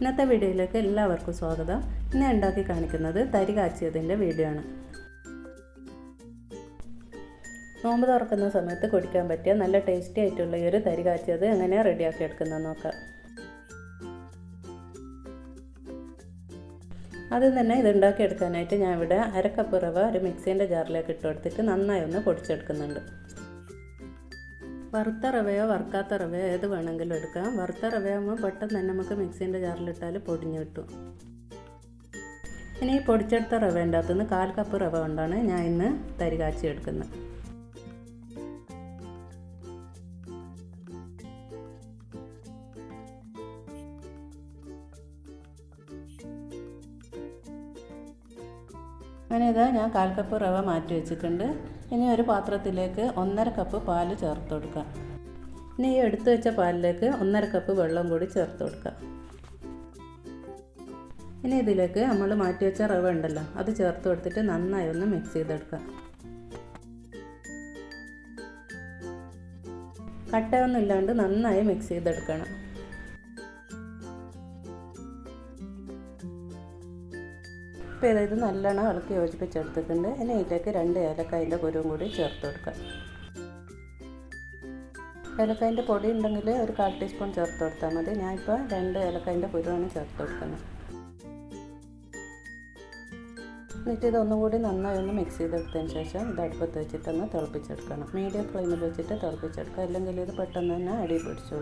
ഇന്നത്തെ വീഡിയോയിലേക്ക് എല്ലാവർക്കും സ്വാഗതം. ഇന്ന് ഉണ്ടാക്കി കാണിക്കുന്നത് തരി കാച്ചിയതിന്റെ വീഡിയോ ആണ്. നോമ്പ് തുറക്കുന്ന സമയത്ത് കുടിക്കാൻ പറ്റിയ നല്ല ടേസ്റ്റി ആയിട്ടുള്ള ഈ ഒരു തരി കാച്ചിയത് എങ്ങനെയാണ് റെഡിയാക്കി എടുക്കുന്നത് നോക്കാം. ആദ്യം തന്നെ ഇത് ഉണ്ടാക്കി എടുക്കാനായിട്ട് ഞാൻ ഇവിടെ അരക്കപ്പ് റവ ഒരു മിക്സീന്റെ ജാറിലേക്ക് ഇട്ട് കൊടുത്തിട്ട് നന്നായി ഒന്ന് പൊടിച്ചെടുക്കുന്നുണ്ട്. വറുത്ത റവയോ വറുക്കാത്ത റവയോ ഏത് വേണമെങ്കിലും എടുക്കാം. വറുത്ത റവയാകുമ്പോൾ പെട്ടെന്ന് തന്നെ നമുക്ക് മിക്സീന്റെ ജാറിലിട്ടാൽ പൊടിഞ്ഞ് കിട്ടും. ഇനി ഈ പൊടിച്ചെടുത്ത റവേന്റെ അകത്തുനിന്ന് കാൽ കപ്പ് റവ കൊണ്ടാണ് ഞാൻ ഇന്ന് തരി കാച്ചി എടുക്കുന്നത്. അങ്ങനെ ഇതാ ഞാൻ കാൽ കപ്പ് റവ മാറ്റി വെച്ചിട്ടുണ്ട്. ഇനി ഒരു പാത്രത്തിലേക്ക് ഒന്നര കപ്പ് പാൽ ചേർത്ത് കൊടുക്കുക. ഇനി ഈ എടുത്തു വെച്ച പാലിലേക്ക് ഒന്നര കപ്പ് വെള്ളം കൂടി ചേർത്ത് കൊടുക്കുക. ഇനി ഇതിലേക്ക് നമ്മൾ മാറ്റി വെച്ച റവ ഉണ്ടല്ലോ അത് ചേർത്ത് കൊടുത്തിട്ട് നന്നായി ഒന്ന് മിക്സ് ചെയ്തെടുക്കുക. കട്ടയൊന്നും ഇല്ലാണ്ട് നന്നായി മിക്സ് ചെയ്തെടുക്കണം. ഇപ്പോൾ ഇത് നല്ലോണം ഇളക്കി യോജിപ്പിച്ചെടുത്തിട്ടുണ്ട്. ഇനി ഇതിലേക്ക് രണ്ട് ഏലക്കായന്റെ കുരുവും കൂടി ചേർത്ത് കൊടുക്കാം. ഏലക്കായന്റെ പൊടി ഉണ്ടെങ്കിൽ ഒരു കാൽ ടീസ്പൂൺ ചേർത്ത് കൊടുത്താൽ മതി. ഞാനിപ്പോൾ രണ്ട് ഏലക്കായന്റെ കുരുവാണ് ചേർത്ത് കൊടുക്കുന്നത്. എന്നിട്ട് ഇതൊന്നും കൂടി നന്നായി ഒന്ന് മിക്സ് ചെയ്തെടുത്തതിന് ശേഷം ഇത് അടുപ്പത്ത് വെച്ചിട്ടൊന്ന് തിളപ്പിച്ചെടുക്കണം. മീഡിയം ഫ്ലെയിമിൽ വെച്ചിട്ട് തിളപ്പിച്ചെടുക്കുക അല്ലെങ്കിൽ ഇത് പെട്ടെന്ന് തന്നെ അടി പിടിച്ചു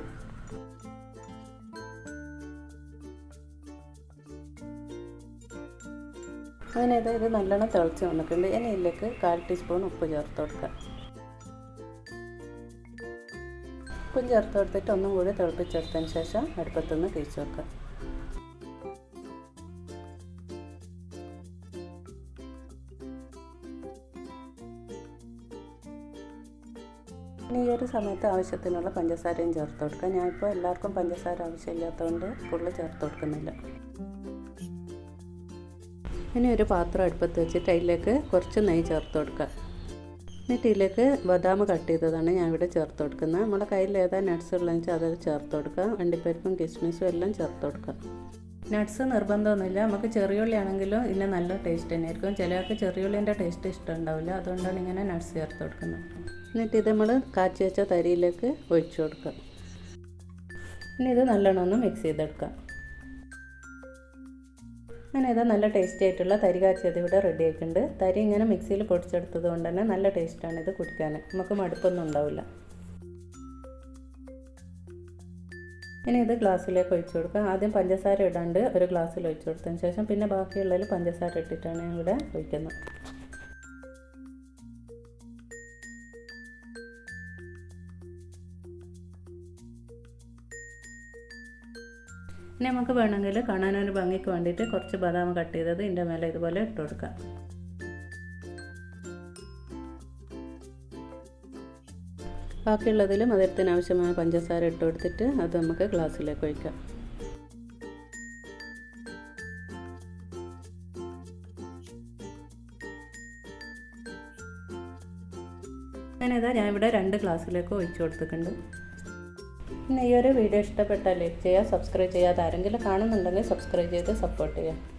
അങ്ങനെ ഇത് ഇത് നല്ലോണം തിളച്ച് വന്നിട്ടുണ്ട്. ഇനി ഇതിലേക്ക് കാൽ ടീസ്പൂൺ ഉപ്പ് ചേർത്ത് കൊടുക്കുക ഉപ്പും ചേർത്ത് കൊടുത്തിട്ട് ഒന്നും കൂടി തിളപ്പിച്ചെടുത്തതിന് ശേഷം അടുപ്പത്തുനിന്ന് തിരിച്ചു വെക്കുക. ഇനി ഈ ഒരു സമയത്ത് ആവശ്യത്തിനുള്ള പഞ്ചസാരയും ചേർത്ത് കൊടുക്കുക. ഞാനിപ്പോൾ എല്ലാവർക്കും പഞ്ചസാര ആവശ്യമില്ലാത്തതുകൊണ്ട് ഫുള്ള് ചേർത്ത് കൊടുക്കുന്നില്ല. ഇനി ഒരു പാത്രം അടുപ്പത്ത് വെച്ചിട്ട് അതിലേക്ക് കുറച്ച് നെയ്യ് ചേർത്ത് കൊടുക്കുക. എന്നിട്ട് ഇതിലേക്ക് ബദാം കട്ട് ചെയ്തതാണ് ഞാൻ ഇവിടെ ചേർത്ത് കൊടുക്കുന്നത്. നമ്മുടെ കയ്യിൽ ഏതാ നട്ട്സ് ഉള്ളതെന്ന് വെച്ചാൽ അതൊക്കെ ചേർത്ത് കൊടുക്കുക. വണ്ടിപ്പരിപ്പും കിസ്മിസും എല്ലാം ചേർത്ത് കൊടുക്കുക. നട്ട്സ് നിർബന്ധമൊന്നുമില്ല. നമുക്ക് ചെറിയുള്ളി ആണെങ്കിലും ഇതിന് നല്ല ടേസ്റ്റ് തന്നെയായിരിക്കും. ചിലർക്ക് ചെറിയുള്ളിന്റെ ടേസ്റ്റ് ഇഷ്ടമുണ്ടാവില്ല. അതുകൊണ്ടാണ് ഇങ്ങനെ നട്ട്സ് ചേർത്ത് കൊടുക്കുന്നത്. എന്നിട്ട് ഇത് നമ്മൾ കാച്ചി വെച്ച തരിയിലേക്ക് ഒഴിച്ചു കൊടുക്കുക. ഇനി ഇത് നല്ലോണം ഒന്ന് മിക്സ് ചെയ്തെടുക്കാം അങ്ങനെ ഇതാ നല്ല ടേസ്റ്റി ആയിട്ടുള്ള തരി കാച്ചിയത് ഇവിടെ റെഡി ആയിട്ടുണ്ട്. തരി ഇങ്ങനെ മിക്സിയിൽ പൊടിച്ചെടുത്തത് കൊണ്ട് തന്നെ നല്ല ടേസ്റ്റാണ് ഇത് കുടിക്കാൻ. നമുക്ക് മടുപ്പൊന്നും ഉണ്ടാവില്ല. ഇനി ഇത് ഗ്ലാസ്സിലേക്ക് ഒഴിച്ചു കൊടുക്കുക. ആദ്യം പഞ്ചസാര ഇടാണ്ട് ഒരു ഗ്ലാസ്സിൽ ഒഴിച്ചു കൊടുത്തതിന് ശേഷം പിന്നെ ബാക്കിയുള്ളതിൽ പഞ്ചസാര ഇട്ടിട്ടാണ് ഇവിടെ ഒഴിക്കുന്നത്. ഇനി നമുക്ക് വേണമെങ്കിൽ കാണാനൊരു ഭംഗിക്ക് വേണ്ടിയിട്ട് കുറച്ച് ബദാം കട്ട് ചെയ്തത് ഇതിന്റെ മേലെ ഇതുപോലെ ഇട്ട് കൊടുക്കാം. ബാക്കിയുള്ളതിൽ മധുരത്തിന് ആവശ്യമായ പഞ്ചസാര ഇട്ട് കൊടുത്തിട്ട് അത് നമുക്ക് ഗ്ലാസ്സിലേക്ക് ഒഴിക്കാം. അങ്ങനെ ഞാൻ ഇവിടെ രണ്ട് ഗ്ലാസ്സിലേക്ക് ഒഴിച്ചു കൊടുത്തിട്ടുണ്ട്. ഈ ഒരു വീഡിയോ ഇഷ്ടപ്പെട്ടാൽ ലൈക്ക് ചെയ്യുക സബ്സ്ക്രൈബ് ചെയ്യാതെ ആരെങ്കിലും കാണുന്നുണ്ടെങ്കിൽ സബ്സ്ക്രൈബ് ചെയ്ത് സപ്പോർട്ട് ചെയ്യുക